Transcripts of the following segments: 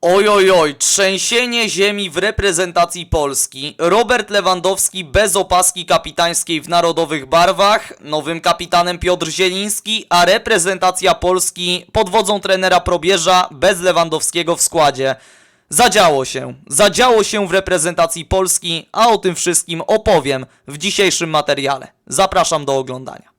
Oj, oj, oj, trzęsienie ziemi w reprezentacji Polski. Robert Lewandowski bez opaski kapitańskiej w narodowych barwach, nowym kapitanem Piotr Zieliński, a reprezentacja Polski pod wodzą trenera Probierza bez Lewandowskiego w składzie. Zadziało się, zadziało się w reprezentacji Polski, a o tym wszystkim opowiem w dzisiejszym materiale. Zapraszam do oglądania.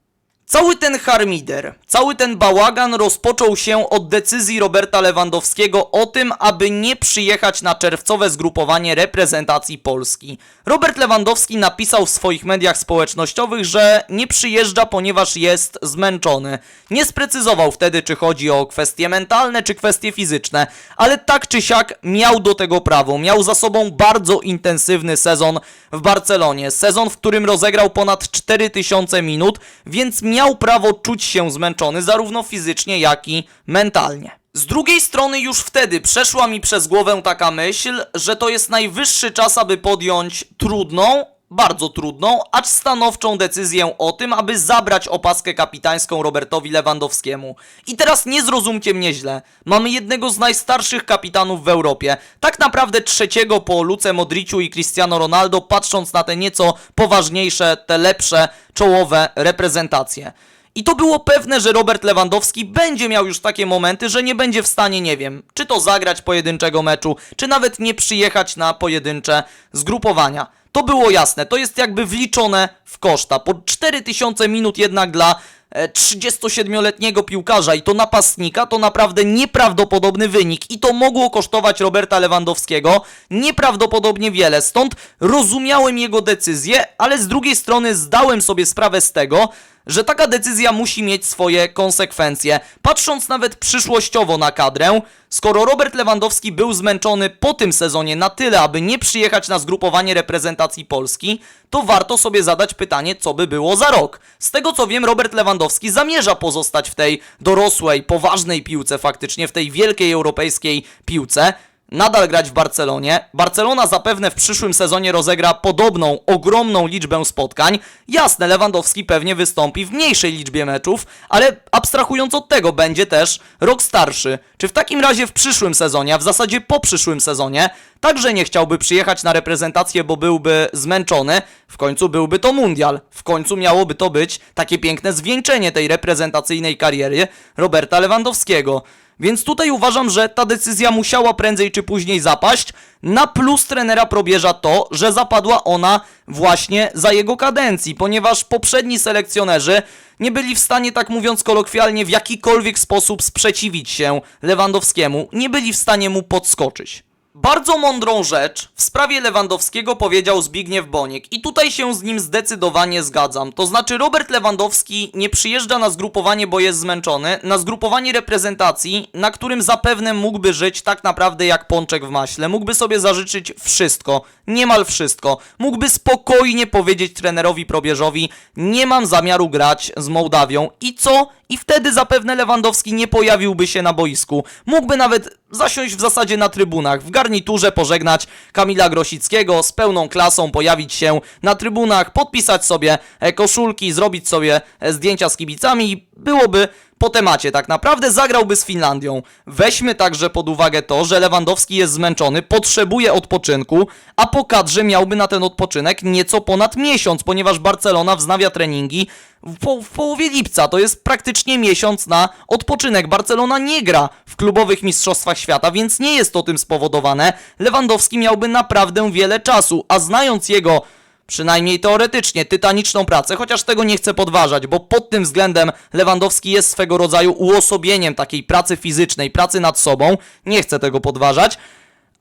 Cały ten harmider, cały ten bałagan rozpoczął się od decyzji Roberta Lewandowskiego o tym, aby nie przyjechać na czerwcowe zgrupowanie reprezentacji Polski. Robert Lewandowski napisał w swoich mediach społecznościowych, że nie przyjeżdża, ponieważ jest zmęczony. Nie sprecyzował wtedy, czy chodzi o kwestie mentalne, czy kwestie fizyczne, ale tak czy siak miał do tego prawo. Miał za sobą bardzo intensywny sezon w Barcelonie. Sezon, w którym rozegrał ponad 4000 minut, więc miał prawo czuć się zmęczony zarówno fizycznie, jak i mentalnie. Z drugiej strony już wtedy przeszła mi przez głowę taka myśl, że to jest najwyższy czas, aby podjąć trudną, bardzo trudną, acz stanowczą decyzję o tym, aby zabrać opaskę kapitańską Robertowi Lewandowskiemu. I teraz nie zrozumcie mnie źle. Mamy jednego z najstarszych kapitanów w Europie. Tak naprawdę trzeciego po Luce Modriciu i Cristiano Ronaldo, patrząc na te nieco poważniejsze, te lepsze, czołowe reprezentacje. I to było pewne, że Robert Lewandowski będzie miał już takie momenty, że nie będzie w stanie, nie wiem, czy to zagrać pojedynczego meczu, czy nawet nie przyjechać na pojedyncze zgrupowania. To było jasne, to jest jakby wliczone w koszta. Po 4000 minut jednak dla e, 37-letniego piłkarza i to napastnika to naprawdę nieprawdopodobny wynik i to mogło kosztować Roberta Lewandowskiego nieprawdopodobnie wiele. Stąd rozumiałem jego decyzję, ale z drugiej strony zdałem sobie sprawę z tego, że taka decyzja musi mieć swoje konsekwencje. Patrząc nawet przyszłościowo na kadrę, skoro Robert Lewandowski był zmęczony po tym sezonie na tyle, aby nie przyjechać na zgrupowanie reprezentacji Polski, to warto sobie zadać pytanie, co by było za rok. Z tego co wiem, Robert Lewandowski zamierza pozostać w tej dorosłej, poważnej piłce, faktycznie w tej wielkiej europejskiej piłce nadal grać w Barcelonie. Barcelona zapewne w przyszłym sezonie rozegra podobną, ogromną liczbę spotkań. Jasne, Lewandowski pewnie wystąpi w mniejszej liczbie meczów, ale abstrahując od tego, będzie też rok starszy. Czy w takim razie w przyszłym sezonie, a w zasadzie po przyszłym sezonie, także nie chciałby przyjechać na reprezentację, bo byłby zmęczony? W końcu byłby to mundial. W końcu miałoby to być takie piękne zwieńczenie tej reprezentacyjnej kariery Roberta Lewandowskiego. Więc tutaj uważam, że ta decyzja musiała prędzej czy później zapaść. Na plus trenera probierza to, że zapadła ona właśnie za jego kadencji, ponieważ poprzedni selekcjonerzy nie byli w stanie, tak mówiąc kolokwialnie, w jakikolwiek sposób sprzeciwić się Lewandowskiemu, nie byli w stanie mu podskoczyć. Bardzo mądrą rzecz w sprawie Lewandowskiego powiedział Zbigniew Boniek i tutaj się z nim zdecydowanie zgadzam. To znaczy Robert Lewandowski nie przyjeżdża na zgrupowanie, bo jest zmęczony, na zgrupowanie reprezentacji, na którym zapewne mógłby żyć tak naprawdę jak pączek w maśle. Mógłby sobie zażyczyć wszystko, niemal wszystko. Mógłby spokojnie powiedzieć trenerowi Probierzowi, nie mam zamiaru grać z Mołdawią i co? I wtedy zapewne Lewandowski nie pojawiłby się na boisku. Mógłby nawet zasiąść w zasadzie na trybunach, w garniturze pożegnać Kamila Grosickiego, z pełną klasą pojawić się na trybunach, podpisać sobie e, koszulki, zrobić sobie e, zdjęcia z kibicami i byłoby po temacie tak naprawdę zagrałby z Finlandią. Weźmy także pod uwagę to, że Lewandowski jest zmęczony, potrzebuje odpoczynku, a po kadrze miałby na ten odpoczynek nieco ponad miesiąc, ponieważ Barcelona wznawia treningi w, po, w połowie lipca. To jest praktycznie miesiąc na odpoczynek. Barcelona nie gra w klubowych mistrzostwach świata, więc nie jest to tym spowodowane. Lewandowski miałby naprawdę wiele czasu, a znając jego przynajmniej teoretycznie, tytaniczną pracę, chociaż tego nie chcę podważać, bo pod tym względem Lewandowski jest swego rodzaju uosobieniem takiej pracy fizycznej, pracy nad sobą. Nie chcę tego podważać,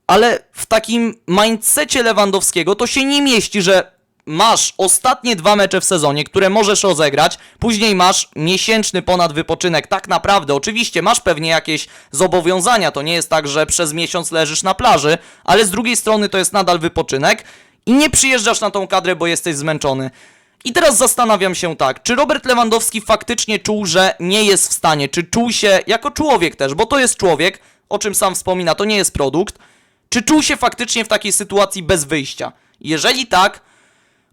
ale w takim mindsetie Lewandowskiego to się nie mieści, że masz ostatnie dwa mecze w sezonie, które możesz rozegrać, później masz miesięczny ponad wypoczynek. Tak naprawdę, oczywiście masz pewnie jakieś zobowiązania, to nie jest tak, że przez miesiąc leżysz na plaży, ale z drugiej strony to jest nadal wypoczynek i nie przyjeżdżasz na tą kadrę, bo jesteś zmęczony. I teraz zastanawiam się tak, czy Robert Lewandowski faktycznie czuł, że nie jest w stanie, czy czuł się jako człowiek też, bo to jest człowiek, o czym sam wspomina, to nie jest produkt, czy czuł się faktycznie w takiej sytuacji bez wyjścia? Jeżeli tak,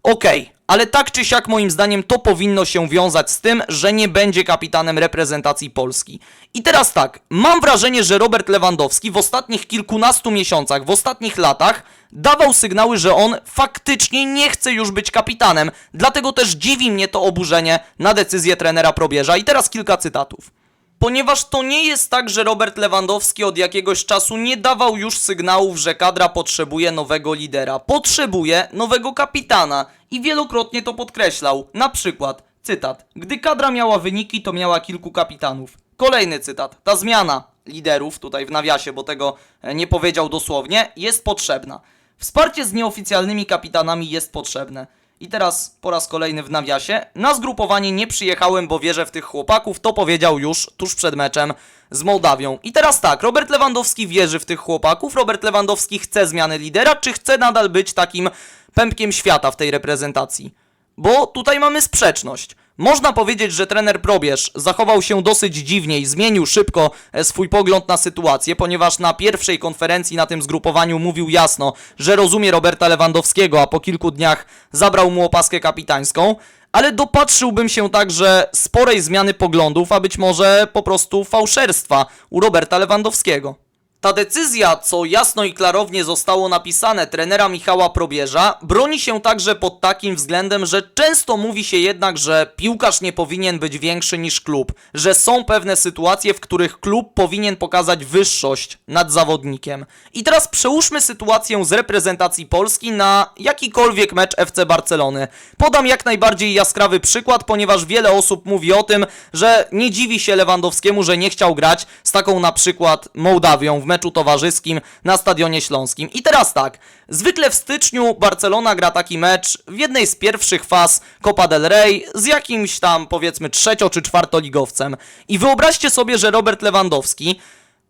okej, ale tak czy siak moim zdaniem to powinno się wiązać z tym, że nie będzie kapitanem reprezentacji Polski. I teraz tak, mam wrażenie, że Robert Lewandowski w ostatnich kilkunastu miesiącach, w ostatnich latach dawał sygnały, że on faktycznie nie chce już być kapitanem. Dlatego też dziwi mnie to oburzenie na decyzję trenera Probierza. I teraz kilka cytatów. Ponieważ to nie jest tak, że Robert Lewandowski od jakiegoś czasu nie dawał już sygnałów, że kadra potrzebuje nowego lidera. Potrzebuje nowego kapitana i wielokrotnie to podkreślał. Na przykład, cytat: Gdy kadra miała wyniki, to miała kilku kapitanów. Kolejny cytat: Ta zmiana liderów, tutaj w nawiasie, bo tego e, nie powiedział dosłownie, jest potrzebna. Wsparcie z nieoficjalnymi kapitanami jest potrzebne. I teraz po raz kolejny w nawiasie. Na zgrupowanie nie przyjechałem, bo wierzę w tych chłopaków. To powiedział już tuż przed meczem z Mołdawią. I teraz tak, Robert Lewandowski wierzy w tych chłopaków. Robert Lewandowski chce zmiany lidera, czy chce nadal być takim pępkiem świata w tej reprezentacji? Bo tutaj mamy sprzeczność. Można powiedzieć, że trener Probierz zachował się dosyć dziwnie i zmienił szybko e, swój pogląd na sytuację, ponieważ na pierwszej konferencji na tym zgrupowaniu mówił jasno, że rozumie Roberta Lewandowskiego, a po kilku dniach zabrał mu opaskę kapitańską. Ale dopatrzyłbym się także sporej zmiany poglądów, a być może po prostu fałszerstwa u Roberta Lewandowskiego. Ta decyzja, co jasno i klarownie zostało napisane trenera Michała Probierza, broni się także pod takim względem, że często mówi się jednak, że piłkarz nie powinien być większy niż klub, że są pewne sytuacje, w których klub powinien pokazać wyższość nad zawodnikiem. I teraz przełóżmy sytuację z reprezentacji Polski na jakikolwiek mecz FC Barcelony. Podam jak najbardziej jaskrawy przykład, ponieważ wiele osób mówi o tym, że nie dziwi się Lewandowskiemu, że nie chciał grać z taką na przykład Mołdawią w meczu towarzyskim na Stadionie Śląskim. I teraz tak, zwykle w styczniu Barcelona gra taki mecz w jednej z pierwszych faz Copa del Rey z jakimś tam powiedzmy trzecio czy czwartoligowcem. I wyobraźcie sobie, że Robert Lewandowski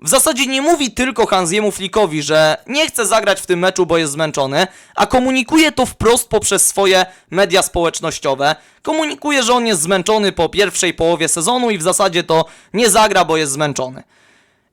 w zasadzie nie mówi tylko Hansiemu Flickowi, że nie chce zagrać w tym meczu, bo jest zmęczony, a komunikuje to wprost poprzez swoje media społecznościowe. Komunikuje, że on jest zmęczony po pierwszej połowie sezonu i w zasadzie to nie zagra, bo jest zmęczony.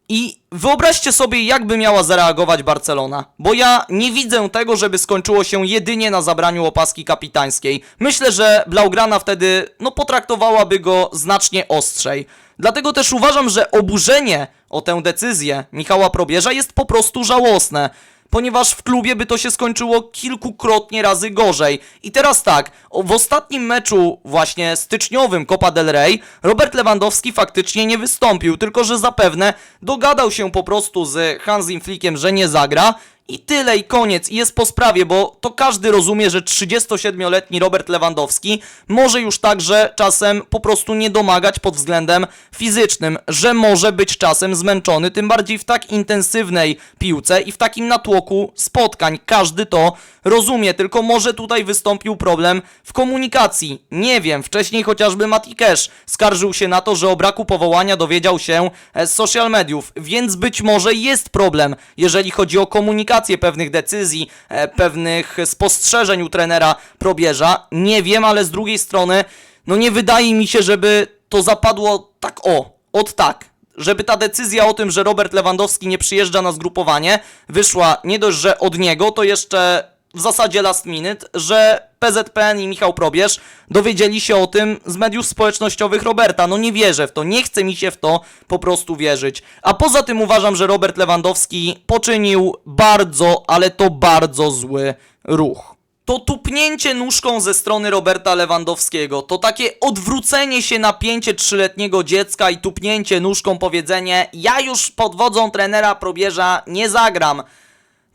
I wyobraźcie sobie, jakby miała zareagować Barcelona, bo ja nie widzę tego, żeby skończyło się jedynie na zabraniu opaski kapitańskiej. Myślę, że Blaugrana wtedy, no, potraktowałaby go znacznie ostrzej. Dlatego też uważam, że oburzenie o tę decyzję Michała Probierza jest po prostu żałosne ponieważ w klubie by to się skończyło kilkukrotnie razy gorzej. I teraz tak, w ostatnim meczu właśnie styczniowym Copa del Rey Robert Lewandowski faktycznie nie wystąpił, tylko że zapewne dogadał się po prostu z Hansim Flickiem, że nie zagra i tyle i koniec i jest po sprawie, bo to każdy rozumie, że 37-letni Robert Lewandowski może już także czasem po prostu nie domagać pod względem fizycznym, że może być czasem zmęczony, tym bardziej w tak intensywnej piłce i w takim natłoku spotkań. Każdy to rozumie, tylko może tutaj wystąpił problem w komunikacji. Nie wiem, wcześniej chociażby Mati Cash skarżył się na to, że o braku powołania dowiedział się e, z social mediów, więc być może jest problem, jeżeli chodzi o komunikację pewnych decyzji, e, pewnych spostrzeżeń u trenera Probierza. Nie wiem, ale z drugiej strony, no nie wydaje mi się, żeby to zapadło tak o, od tak żeby ta decyzja o tym, że Robert Lewandowski nie przyjeżdża na zgrupowanie, wyszła nie dość, że od niego, to jeszcze w zasadzie last minute, że PZPN i Michał Probierz dowiedzieli się o tym z mediów społecznościowych Roberta. No nie wierzę w to, nie chce mi się w to po prostu wierzyć. A poza tym uważam, że Robert Lewandowski poczynił bardzo, ale to bardzo zły ruch. To tupnięcie nóżką ze strony Roberta Lewandowskiego, to takie odwrócenie się na pięcie trzyletniego dziecka i tupnięcie nóżką powiedzenie ja już pod wodzą trenera Probierza nie zagram.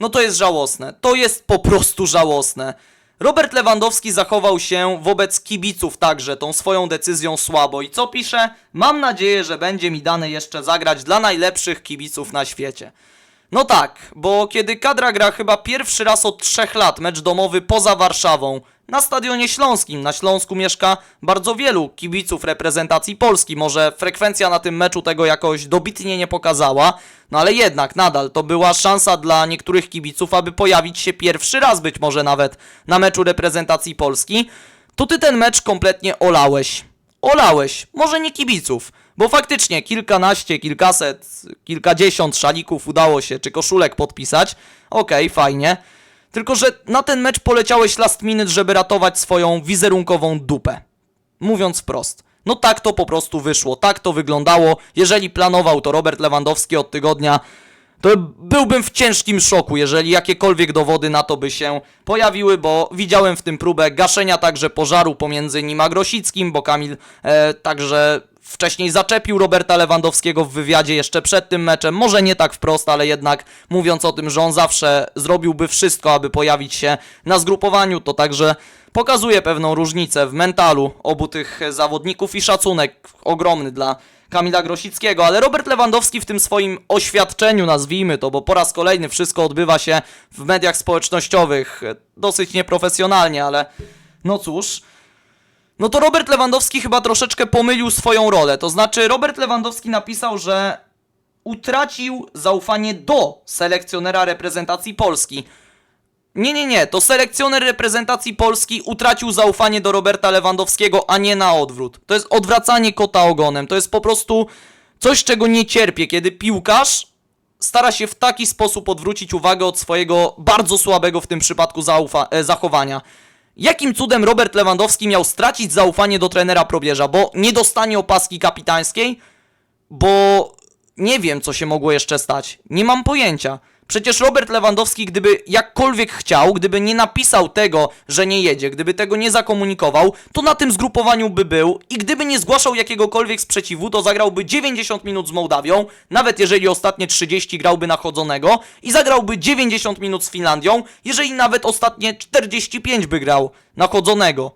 No to jest żałosne. To jest po prostu żałosne. Robert Lewandowski zachował się wobec kibiców także tą swoją decyzją słabo. I co pisze? Mam nadzieję, że będzie mi dane jeszcze zagrać dla najlepszych kibiców na świecie. No tak, bo kiedy kadra gra chyba pierwszy raz od trzech lat mecz domowy poza Warszawą, na Stadionie Śląskim. Na Śląsku mieszka bardzo wielu kibiców reprezentacji Polski. Może frekwencja na tym meczu tego jakoś dobitnie nie pokazała, no ale jednak nadal to była szansa dla niektórych kibiców, aby pojawić się pierwszy raz być może nawet na meczu reprezentacji Polski. To ty ten mecz kompletnie olałeś. Olałeś, może nie kibiców, bo faktycznie kilkanaście, kilkaset, kilkadziesiąt szalików udało się, czy koszulek podpisać. Okej, fajnie. Tylko, że na ten mecz poleciałeś last minute, żeby ratować swoją wizerunkową dupę. Mówiąc wprost. No tak to po prostu wyszło, tak to wyglądało. Jeżeli planował to Robert Lewandowski od tygodnia, to byłbym w ciężkim szoku, jeżeli jakiekolwiek dowody na to by się pojawiły, bo widziałem w tym próbę gaszenia także pożaru pomiędzy nim a Grosickim, bo Kamil e, także wcześniej zaczepił Roberta Lewandowskiego w wywiadzie jeszcze przed tym meczem. Może nie tak wprost, ale jednak mówiąc o tym, że on zawsze zrobiłby wszystko, aby pojawić się na zgrupowaniu, to także pokazuje pewną różnicę w mentalu obu tych zawodników i szacunek ogromny dla Kamila Grosickiego, ale Robert Lewandowski w tym swoim oświadczeniu, nazwijmy to, bo po raz kolejny wszystko odbywa się w mediach społecznościowych, dosyć nieprofesjonalnie, ale no cóż. No to Robert Lewandowski chyba troszeczkę pomylił swoją rolę. To znaczy, Robert Lewandowski napisał, że utracił zaufanie do selekcjonera reprezentacji Polski. Nie, nie, nie, to selekcjoner reprezentacji Polski utracił zaufanie do Roberta Lewandowskiego, a nie na odwrót. To jest odwracanie kota ogonem. To jest po prostu coś, czego nie cierpię, kiedy piłkarz stara się w taki sposób odwrócić uwagę od swojego bardzo słabego w tym przypadku zaufa- e, zachowania. Jakim cudem Robert Lewandowski miał stracić zaufanie do trenera Probierza, bo nie dostanie opaski kapitańskiej? bo nie wiem, co się mogło jeszcze stać. Nie mam pojęcia. Przecież Robert Lewandowski, gdyby jakkolwiek chciał, gdyby nie napisał tego, że nie jedzie, gdyby tego nie zakomunikował, to na tym zgrupowaniu by był i gdyby nie zgłaszał jakiegokolwiek sprzeciwu, to zagrałby 90 minut z Mołdawią, nawet jeżeli ostatnie 30 grałby na chodzonego i zagrałby 90 minut z Finlandią, jeżeli nawet ostatnie 45 by grał na chodzonego.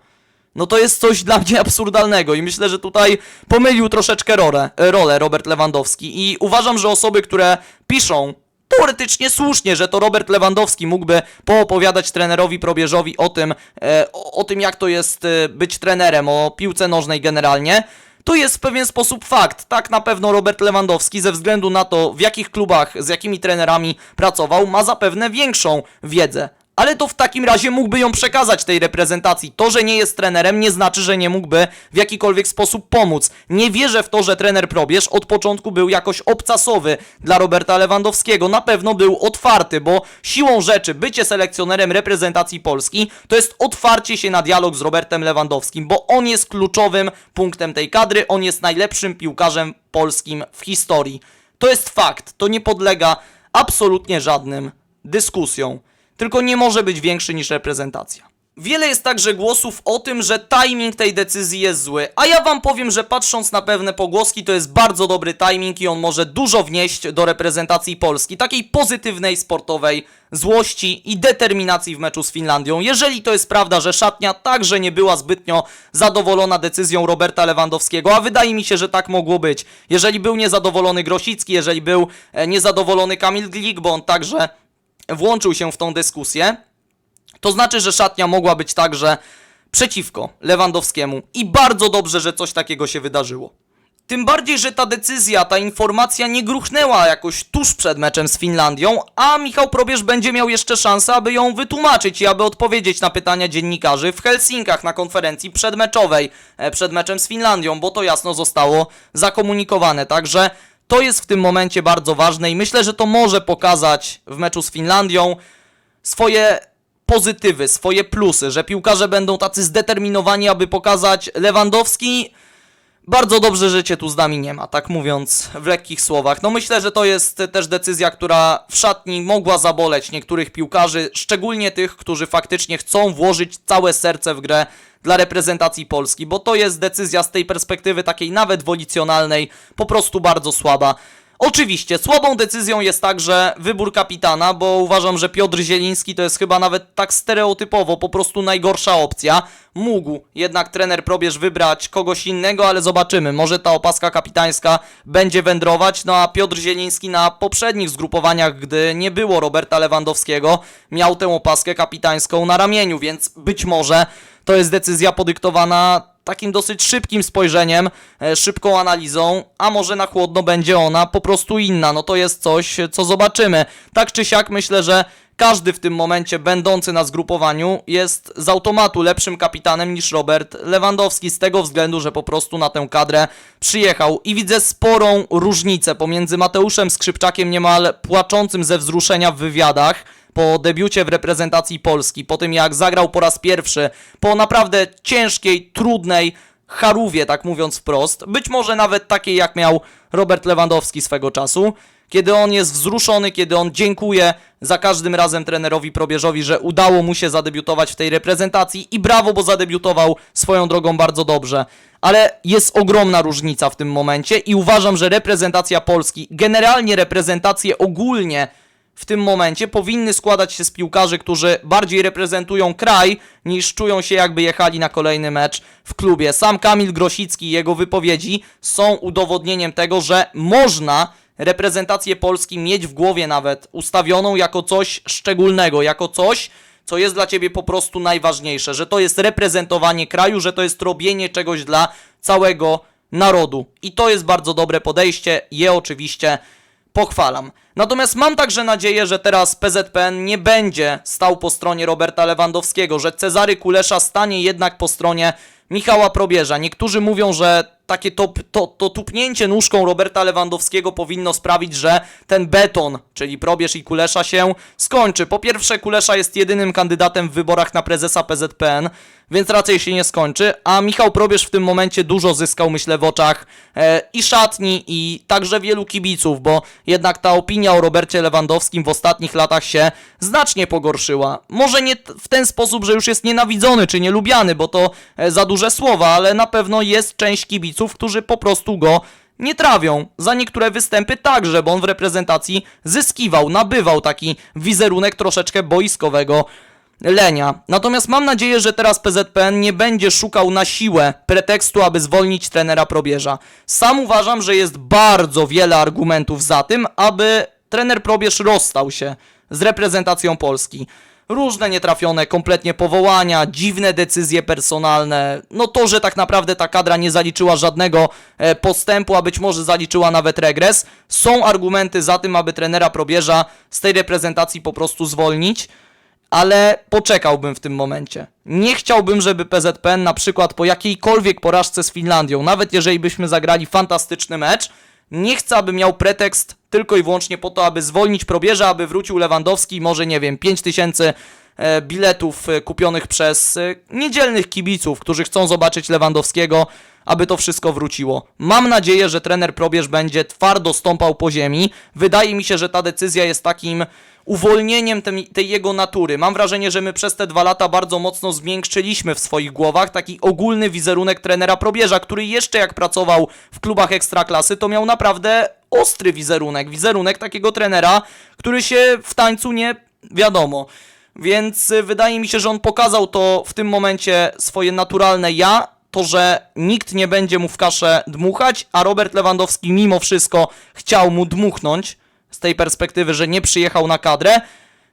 No to jest coś dla mnie absurdalnego i myślę, że tutaj pomylił troszeczkę rolę, rolę Robert Lewandowski i uważam, że osoby, które piszą teoretycznie słusznie, że to Robert Lewandowski mógłby poopowiadać trenerowi Probierzowi o tym, e, o, o tym jak to jest e, być trenerem, o piłce nożnej generalnie, to jest w pewien sposób fakt. Tak na pewno Robert Lewandowski ze względu na to, w jakich klubach, z jakimi trenerami pracował, ma zapewne większą wiedzę. Ale to w takim razie mógłby ją przekazać tej reprezentacji. To, że nie jest trenerem, nie znaczy, że nie mógłby w jakikolwiek sposób pomóc. Nie wierzę w to, że trener Probierz od początku był jakoś obcasowy dla Roberta Lewandowskiego. Na pewno był otwarty, bo siłą rzeczy bycie selekcjonerem reprezentacji Polski to jest otwarcie się na dialog z Robertem Lewandowskim, bo on jest kluczowym punktem tej kadry, on jest najlepszym piłkarzem polskim w historii. To jest fakt, to nie podlega absolutnie żadnym dyskusjom tylko nie może być większy niż reprezentacja. Wiele jest także głosów o tym, że timing tej decyzji jest zły, a ja wam powiem, że patrząc na pewne pogłoski, to jest bardzo dobry timing i on może dużo wnieść do reprezentacji Polski, takiej pozytywnej, sportowej złości i determinacji w meczu z Finlandią. Jeżeli to jest prawda, że szatnia także nie była zbytnio zadowolona decyzją Roberta Lewandowskiego, a wydaje mi się, że tak mogło być. Jeżeli był niezadowolony Grosicki, jeżeli był e, niezadowolony Kamil Glik, bo on także włączył się w tą dyskusję, to znaczy, że szatnia mogła być także przeciwko Lewandowskiemu i bardzo dobrze, że coś takiego się wydarzyło. Tym bardziej, że ta decyzja, ta informacja nie gruchnęła jakoś tuż przed meczem z Finlandią, a Michał Probierz będzie miał jeszcze szansę, aby ją wytłumaczyć i aby odpowiedzieć na pytania dziennikarzy w Helsinkach na konferencji przedmeczowej e, przed meczem z Finlandią, bo to jasno zostało zakomunikowane. Także to jest w tym momencie bardzo ważne i myślę, że to może pokazać w meczu z Finlandią swoje pozytywy, swoje plusy, że piłkarze będą tacy zdeterminowani, aby pokazać Lewandowski. Bardzo dobrze, że cię tu z nami nie ma, tak mówiąc w lekkich słowach. No myślę, że to jest też decyzja, która w szatni mogła zaboleć niektórych piłkarzy, szczególnie tych, którzy faktycznie chcą włożyć całe serce w grę dla reprezentacji Polski, bo to jest decyzja z tej perspektywy takiej nawet wolicjonalnej po prostu bardzo słaba. Oczywiście, słabą decyzją jest także wybór kapitana, bo uważam, że Piotr Zieliński to jest chyba nawet tak stereotypowo po prostu najgorsza opcja. Mógł jednak trener Probierz wybrać kogoś innego, ale zobaczymy. Może ta opaska kapitańska będzie wędrować, no a Piotr Zieliński na poprzednich zgrupowaniach, gdy nie było Roberta Lewandowskiego, miał tę opaskę kapitańską na ramieniu, więc być może to jest decyzja podyktowana takim dosyć szybkim spojrzeniem, e, szybką analizą, a może na chłodno będzie ona po prostu inna. No to jest coś, co zobaczymy. Tak czy siak myślę, że każdy w tym momencie będący na zgrupowaniu jest z automatu lepszym kapitanem niż Robert Lewandowski z tego względu, że po prostu na tę kadrę przyjechał i widzę sporą różnicę pomiędzy Mateuszem Skrzypczakiem niemal płaczącym ze wzruszenia w wywiadach po debiucie w reprezentacji Polski, po tym jak zagrał po raz pierwszy, po naprawdę ciężkiej, trudnej charówie, tak mówiąc wprost, być może nawet takiej jak miał Robert Lewandowski swego czasu, kiedy on jest wzruszony, kiedy on dziękuje za każdym razem trenerowi Probierzowi, że udało mu się zadebiutować w tej reprezentacji i brawo, bo zadebiutował swoją drogą bardzo dobrze. Ale jest ogromna różnica w tym momencie i uważam, że reprezentacja Polski, generalnie reprezentacje ogólnie w tym momencie powinny składać się z piłkarzy, którzy bardziej reprezentują kraj, niż czują się jakby jechali na kolejny mecz w klubie. Sam Kamil Grosicki i jego wypowiedzi są udowodnieniem tego, że można reprezentację Polski mieć w głowie nawet ustawioną jako coś szczególnego, jako coś, co jest dla ciebie po prostu najważniejsze, że to jest reprezentowanie kraju, że to jest robienie czegoś dla całego narodu. I to jest bardzo dobre podejście, je oczywiście pochwalam. Natomiast mam także nadzieję, że teraz PZPN nie będzie stał po stronie Roberta Lewandowskiego, że Cezary Kulesza stanie jednak po stronie Michała Probierza. Niektórzy mówią, że takie to, to, to tupnięcie nóżką Roberta Lewandowskiego powinno sprawić, że ten beton, czyli Probierz i Kulesza się skończy. Po pierwsze, Kulesza jest jedynym kandydatem w wyborach na prezesa PZPN, więc raczej się nie skończy, a Michał Probierz w tym momencie dużo zyskał, myślę, w oczach e, i szatni, i także wielu kibiców, bo jednak ta opinia o Robercie Lewandowskim w ostatnich latach się znacznie pogorszyła. Może nie w ten sposób, że już jest nienawidzony czy nielubiany, bo to e, za duże słowa, ale na pewno jest część kibiców, którzy po prostu go nie trawią. Za niektóre występy także, bo on w reprezentacji zyskiwał, nabywał taki wizerunek troszeczkę boiskowego lenia. Natomiast mam nadzieję, że teraz PZPN nie będzie szukał na siłę pretekstu, aby zwolnić trenera Probierza. Sam uważam, że jest bardzo wiele argumentów za tym, aby trener Probierz rozstał się z reprezentacją Polski. Różne nietrafione kompletnie powołania, dziwne decyzje personalne. No to, że tak naprawdę ta kadra nie zaliczyła żadnego e, postępu, a być może zaliczyła nawet regres, są argumenty za tym, aby trenera Probierza z tej reprezentacji po prostu zwolnić ale poczekałbym w tym momencie. Nie chciałbym, żeby PZPN na przykład po jakiejkolwiek porażce z Finlandią, nawet jeżeli byśmy zagrali fantastyczny mecz, nie chcę, aby miał pretekst tylko i wyłącznie po to, aby zwolnić probierza, aby wrócił Lewandowski, może nie wiem, 5000 e, biletów e, kupionych przez e, niedzielnych kibiców, którzy chcą zobaczyć Lewandowskiego, aby to wszystko wróciło. Mam nadzieję, że trener Probierz będzie twardo stąpał po ziemi. Wydaje mi się, że ta decyzja jest takim uwolnieniem tem- tej jego natury. Mam wrażenie, że my przez te dwa lata bardzo mocno zmiękczyliśmy w swoich głowach taki ogólny wizerunek trenera Probierza, który jeszcze jak pracował w klubach ekstraklasy, to miał naprawdę ostry wizerunek. Wizerunek takiego trenera, który się w tańcu nie wiadomo. Więc y, wydaje mi się, że on pokazał to w tym momencie swoje naturalne ja, to, że nikt nie będzie mu w kaszę dmuchać, a Robert Lewandowski mimo wszystko chciał mu dmuchnąć z tej perspektywy, że nie przyjechał na kadrę,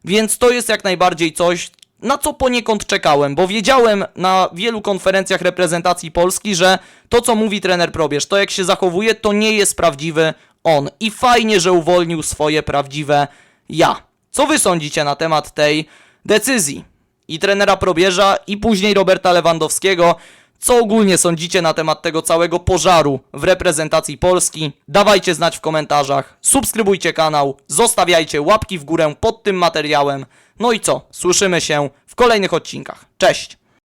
więc to jest jak najbardziej coś, na co poniekąd czekałem, bo wiedziałem na wielu konferencjach reprezentacji Polski, że to, co mówi trener Probierz, to jak się zachowuje, to nie jest prawdziwy on. I fajnie, że uwolnił swoje prawdziwe ja. Co wy sądzicie na temat tej decyzji? I trenera Probierza, i później Roberta Lewandowskiego. Co ogólnie sądzicie na temat tego całego pożaru w reprezentacji Polski? Dawajcie znać w komentarzach, subskrybujcie kanał, zostawiajcie łapki w górę pod tym materiałem. No i co? Słyszymy się w kolejnych odcinkach. Cześć!